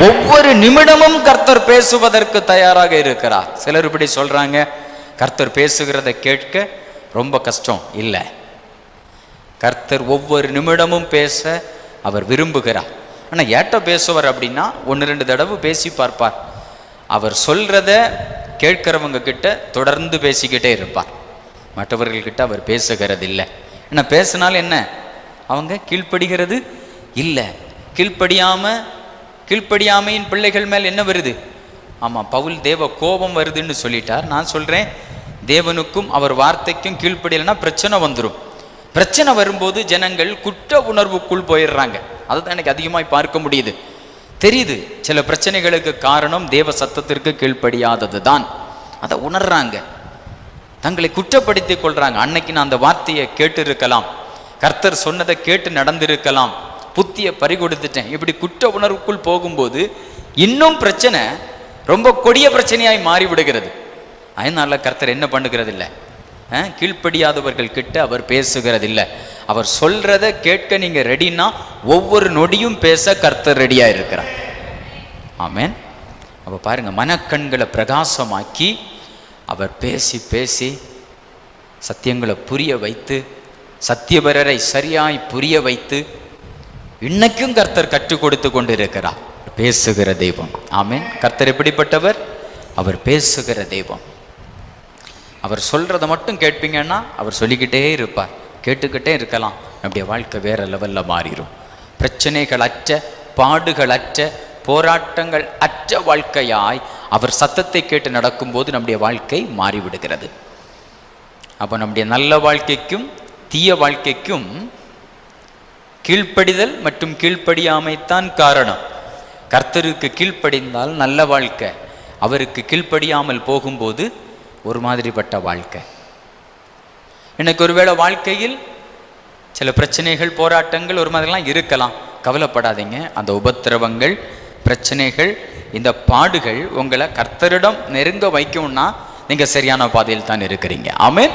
ஒவ்வொரு நிமிடமும் கர்த்தர் பேசுவதற்கு தயாராக இருக்கிறார். சிலர் இப்படி சொல்றாங்க கர்த்தர் பேசுகிறத கேட்க ரொம்ப கஷ்டம் இல்லை. கர்த்தர் ஒவ்வொரு நிமிடமும் பேச அவர் விரும்புகிறார். ஆனால் ஏட்ட பேசுவார் அப்படின்னா ஒன்று ரெண்டு தடவை பேசி பார்ப்பார். அவர் சொல்றத கேட்கிறவங்க கிட்ட தொடர்ந்து பேசிக்கிட்டே இருப்பார். மற்றவர்கள்கிட்ட அவர் பேசுகிறது இல்லை ஆனால் பேசினாலும் என்ன? அவங்க கீழ்ப்படுகிறது இல்லை. கீழ்ப்படியாமல் கீழ்ப்படியாமையின் பிள்ளைகள் மேல் என்ன வருது? ஆமாம் பவுல் தேவ கோபம் வருதுன்னு சொல்லிட்டார். நான் சொல்கிறேன் தேவனுக்கும் அவர் வார்த்தைக்கும் கீழ்ப்படியலைன்னா பிரச்சனை வந்துடும் பிரச்சனை வரும்போது ஜனங்கள் குற்ற உணர்வுக்குள் போயிடுறாங்க. அதை தான் எனக்கு அதிகமாக பார்க்க முடியுது. தெரியுது சில பிரச்சனைகளுக்கு காரணம் தேவ சத்தத்திற்கு கீழ்ப்படியாதது தான் அதை உணர்றாங்க. தங்களை குற்றப்படுத்தி கொள்கிறாங்க அன்னைக்கு நான் அந்த வார்த்தையை கேட்டு இருக்கலாம் கர்த்தர் சொன்னதை கேட்டு நடந்திருக்கலாம். புத்தியை பறிகொடுத்துட்டேன். இப்படி குற்ற உணர்வுக்குள் போகும்போது இன்னும் பிரச்சனை ரொம்ப கொடிய பிரச்சனையாய் மாறி விடுகிறது அதனால கர்த்தர் என்ன பண்ணுகிறது இல்லை கீழ்ப்படியாதவர்கள் கிட்ட அவர் பேசுகிறது இல்லை அவர் சொல்றத கேட்க நீங்க ரெடினா ஒவ்வொரு நொடியும் பேச கர்த்தர் ரெடியா இருக்கிறார். ஆமேன். அப்போ பாருங்க மனக்கண்களை பிரகாசமாக்கி அவர் பேசி பேசி சத்தியங்களை புரிய வைத்து சத்தியபரரை சரியாய் புரிய வைத்து இன்னைக்கும் கர்த்தர் கற்றுக் கொடுத்து கொண்டிருக்கிறார். பேசுகிற தெய்வம். ஆமீன். கர்த்தர் எப்படிப்பட்டவர்? அவர் பேசுகிற தெய்வம். அவர் சொல்றதை மட்டும் கேட்பீங்கன்னா அவர் சொல்லிக்கிட்டே இருப்பார். கேட்டுக்கிட்டே இருக்கலாம். நம்முடைய வாழ்க்கை வேற லெவல்ல மாறிடும் பிரச்சனைகள் அற்ற பாடுகள் அற்ற போராட்டங்கள் அற்ற வாழ்க்கையாய் அவர் சத்தத்தை கேட்டு நடக்கும்போது நம்முடைய வாழ்க்கை மாறிவிடுகிறது. அப்போ நம்முடைய நல்ல வாழ்க்கைக்கும் தீய வாழ்க்கைக்கும் கீழ்ப்படிதல் மற்றும் கீழ்ப்படியாமைத்தான் காரணம். கர்த்தருக்கு கீழ்ப்படிந்தால் நல்ல வாழ்க்கை. அவருக்கு கீழ்ப்படியாமல் போகும்போது ஒரு மாதிரிப்பட்ட வாழ்க்கை. எனக்கு ஒருவேளை வாழ்க்கையில் சில பிரச்சனைகள் போராட்டங்கள் ஒரு மாதிரிலாம் இருக்கலாம். கவலைப்படாதீங்க. அந்த உபத்திரவங்கள் பிரச்சனைகள் இந்த பாடுகள் உங்களை கர்த்தரிடம் நெருங்க வைக்கும்னா நீங்கள் சரியான பாதையில் தான் இருக்கிறீங்க. ஆமே